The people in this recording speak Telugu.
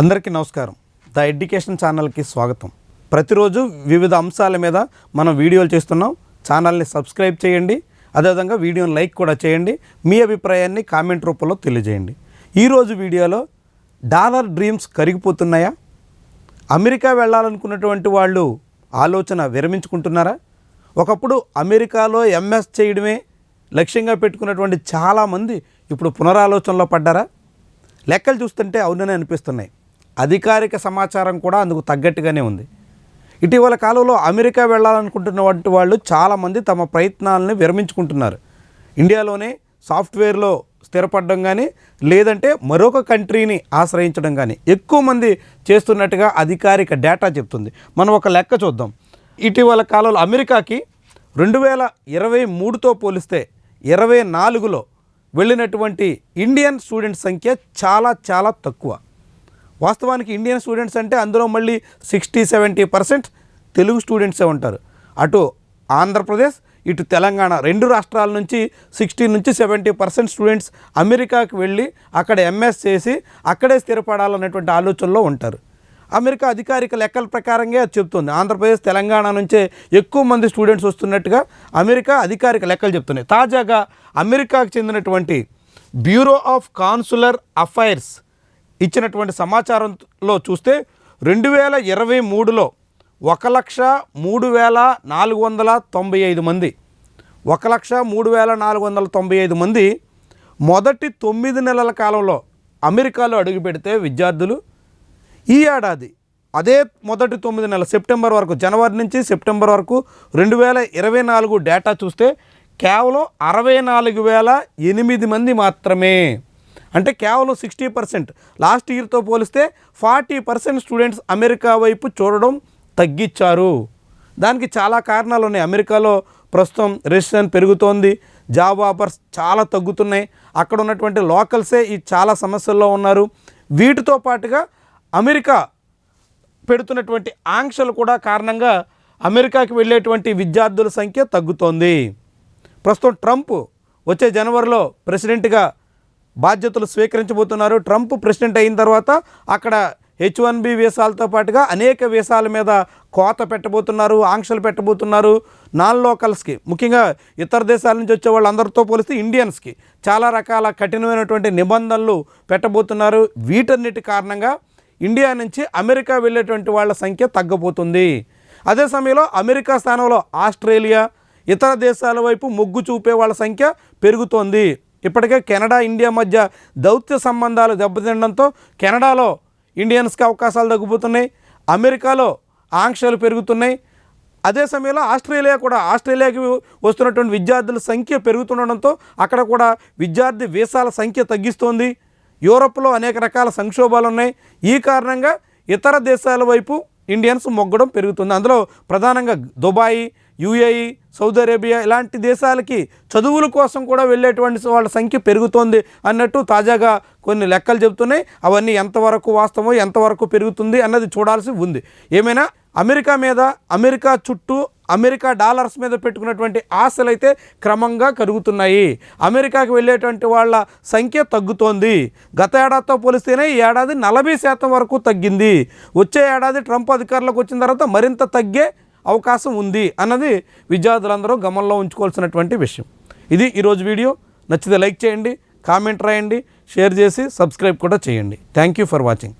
అందరికీ నమస్కారం. ద ఎడ్యుకేషన్ ఛానల్కి స్వాగతం. ప్రతిరోజు వివిధ అంశాల మీద మనం వీడియోలు చేస్తున్నాం. ఛానల్ని సబ్స్క్రైబ్ చేయండి. అదేవిధంగా వీడియోని లైక్ కూడా చేయండి. మీ అభిప్రాయాన్ని కామెంట్ రూపంలో తెలియజేయండి. ఈరోజు వీడియోలో డాలర్ డ్రీమ్స్ కరిగిపోతున్నాయా? అమెరికా వెళ్ళాలనుకున్నటువంటి వాళ్ళు ఆలోచన విరమించుకుంటున్నారా? ఒకప్పుడు అమెరికాలో ఎంఎస్ చేయడమే లక్ష్యంగా పెట్టుకున్నటువంటి చాలామంది ఇప్పుడు పునరాలోచనలో పడ్డారా? లెక్కలు చూస్తుంటే అవుననే అనిపిస్తున్నాయి. అధికారిక సమాచారం కూడా అందుకు తగ్గట్టుగానే ఉంది. ఇటీవల కాలంలో అమెరికా వెళ్ళాలనుకుంటున్నటువంటి వాళ్ళు చాలామంది తమ ప్రయత్నాలను విరమించుకుంటున్నారు. ఇండియాలోనే సాఫ్ట్వేర్లో స్థిరపడడం కానీ లేదంటే మరొక కంట్రీని ఆశ్రయించడం కానీ ఎక్కువ మంది చేస్తున్నట్టుగా అధికారిక డేటా చెప్తుంది. మనం ఒక లెక్క చూద్దాం. ఇటీవల కాలంలో అమెరికాకి రెండు వేల ఇరవై మూడుతో పోలిస్తే ఇరవై నాలుగులో వెళ్ళినటువంటి ఇండియన్ స్టూడెంట్స్ సంఖ్య చాలా చాలా తక్కువ. వాస్తవానికి ఇండియన్ స్టూడెంట్స్ అంటే అందులో మళ్ళీ సిక్స్టీ సెవెంటీ పర్సెంట్ తెలుగు స్టూడెంట్సే ఉంటారు. అటు ఆంధ్రప్రదేశ్ ఇటు తెలంగాణ రెండు రాష్ట్రాల నుంచి సిక్స్టీ నుంచి సెవెంటీ పర్సెంట్ స్టూడెంట్స్ అమెరికాకి వెళ్ళి అక్కడ ఎంఎస్ చేసి అక్కడే స్థిరపడాలన్నటువంటి ఆలోచనలో ఉంటారు. అమెరికా అధికారిక లెక్కల ప్రకారంగా అది చెప్తుంది. ఆంధ్రప్రదేశ్ తెలంగాణ నుంచే ఎక్కువ మంది స్టూడెంట్స్ వస్తున్నట్టుగా అమెరికా అధికారిక లెక్కలు చెప్తున్నాయి. తాజాగా అమెరికాకు చెందినటువంటి బ్యూరో ఆఫ్ కాన్సులర్ అఫైర్స్ ఇచ్చినటువంటి సమాచారంలో చూస్తే రెండు వేల ఇరవై మూడులో ఒక లక్ష మూడు వేల నాలుగు వందల తొంభై ఐదు మంది ఒక లక్ష మూడు వేల నాలుగు వందల తొంభై ఐదు మంది మొదటి తొమ్మిది నెలల కాలంలో అమెరికాలో అడుగు పెడితే విద్యార్థులు ఈ ఏడాది అదే మొదటి తొమ్మిది నెలల సెప్టెంబర్ వరకు జనవరి నుంచి సెప్టెంబర్ వరకు రెండు వేల ఇరవై నాలుగు డేటా చూస్తే కేవలం అరవై నాలుగు వేల ఎనిమిది మంది మాత్రమే. అంటే కేవలం సిక్స్టీ పర్సెంట్. లాస్ట్ ఇయర్తో పోలిస్తే ఫార్టీ పర్సెంట్ స్టూడెంట్స్ అమెరికా వైపు చూడడం తగ్గించారు. దానికి చాలా కారణాలు ఉన్నాయి. అమెరికాలో ప్రస్తుతం రెసిషన్ పెరుగుతోంది. జాబ్ ఆఫర్స్ చాలా తగ్గుతున్నాయి. అక్కడ ఉన్నటువంటి లోకల్సే ఈ చాలా సమస్యల్లో ఉన్నారు. వీటితో పాటుగా అమెరికా పెడుతున్నటువంటి ఆంక్షలు కూడా కారణంగా అమెరికాకి వెళ్ళేటువంటి విద్యార్థుల సంఖ్య తగ్గుతోంది. ప్రస్తుతం ట్రంప్ వచ్చే జనవరిలో ప్రెసిడెంట్గా బాధ్యతలు స్వీకరించబోతున్నారు. ట్రంప్ ప్రెసిడెంట్ అయిన తర్వాత అక్కడ హెచ్ వన్ బి వీసాలతో పాటుగా అనేక వీసాల మీద కోత పెట్టబోతున్నారు ఆంక్షలు పెట్టబోతున్నారు. నాన్ లోకల్స్కి ముఖ్యంగా ఇతర దేశాల నుంచి వచ్చే వాళ్ళందరితో పోలిస్తే ఇండియన్స్కి చాలా రకాల కఠినమైనటువంటి నిబంధనలు పెట్టబోతున్నారు. వీటన్నిటి కారణంగా ఇండియా నుంచి అమెరికా వెళ్ళేటువంటి వాళ్ళ సంఖ్య తగ్గబోతుంది. అదే సమయంలో అమెరికా స్థానంలో ఆస్ట్రేలియా ఇతర దేశాల వైపు మొగ్గు చూపే వాళ్ళ సంఖ్య పెరుగుతోంది. ఇప్పటికే కెనడా ఇండియా మధ్య దౌత్య సంబంధాలు దెబ్బతినడంతో కెనడాలో ఇండియన్స్కి అవకాశాలు తగ్గిపోతున్నాయి. అమెరికాలో ఆంక్షలు పెరుగుతున్నాయి. అదే సమయంలో ఆస్ట్రేలియా కూడా ఆస్ట్రేలియాకి వస్తున్నటువంటి విద్యార్థుల సంఖ్య పెరుగుతుండడంతో అక్కడ కూడా విద్యార్థి వీసాల సంఖ్య తగ్గిస్తోంది. యూరప్లో అనేక రకాల సంక్షోభాలు ఉన్నాయి ఈ కారణంగా ఇతర దేశాల వైపు ఇండియన్స్ మొగ్గడం పెరుగుతుంది. అందులో ప్రధానంగా దుబాయ్ యుఏఈ సౌదీ అరేబియా ఇలాంటి దేశాలకి చదువుల కోసం కూడా వెళ్ళేటువంటి వాళ్ళ సంఖ్య పెరుగుతోంది అన్నట్టు తాజాగా కొన్ని లెక్కలు చెబుతున్నాయి. అవన్నీ ఎంతవరకు వాస్తవమో ఎంతవరకు పెరుగుతుంది అన్నది చూడాల్సి ఉంది. ఏమైనా అమెరికా మీద అమెరికా చుట్టూ అమెరికా డాలర్స్ మీద పెట్టుకున్నటువంటి ఆశలు అయితే క్రమంగా కరుగుతున్నాయి. అమెరికాకి వెళ్ళేటువంటి వాళ్ళ సంఖ్య తగ్గుతోంది. గత ఏడాదితో పోలిస్తేనే ఈ ఏడాది నలభై శాతం వరకు తగ్గింది. వచ్చే ఏడాది ట్రంప్ అధికారంలోకి వచ్చిన తర్వాత మరింత తగ్గే అవకాశం ఉంది అన్నది విద్యార్థులందరూ గమనంలో ఉంచుకోవాల్సినటువంటి విషయం. ఇది ఈరోజు వీడియో. నచ్చితే లైక్ చేయండి కామెంట్ రాయండి షేర్ చేసి సబ్స్క్రైబ్ కూడా చేయండి. Thank you for watching.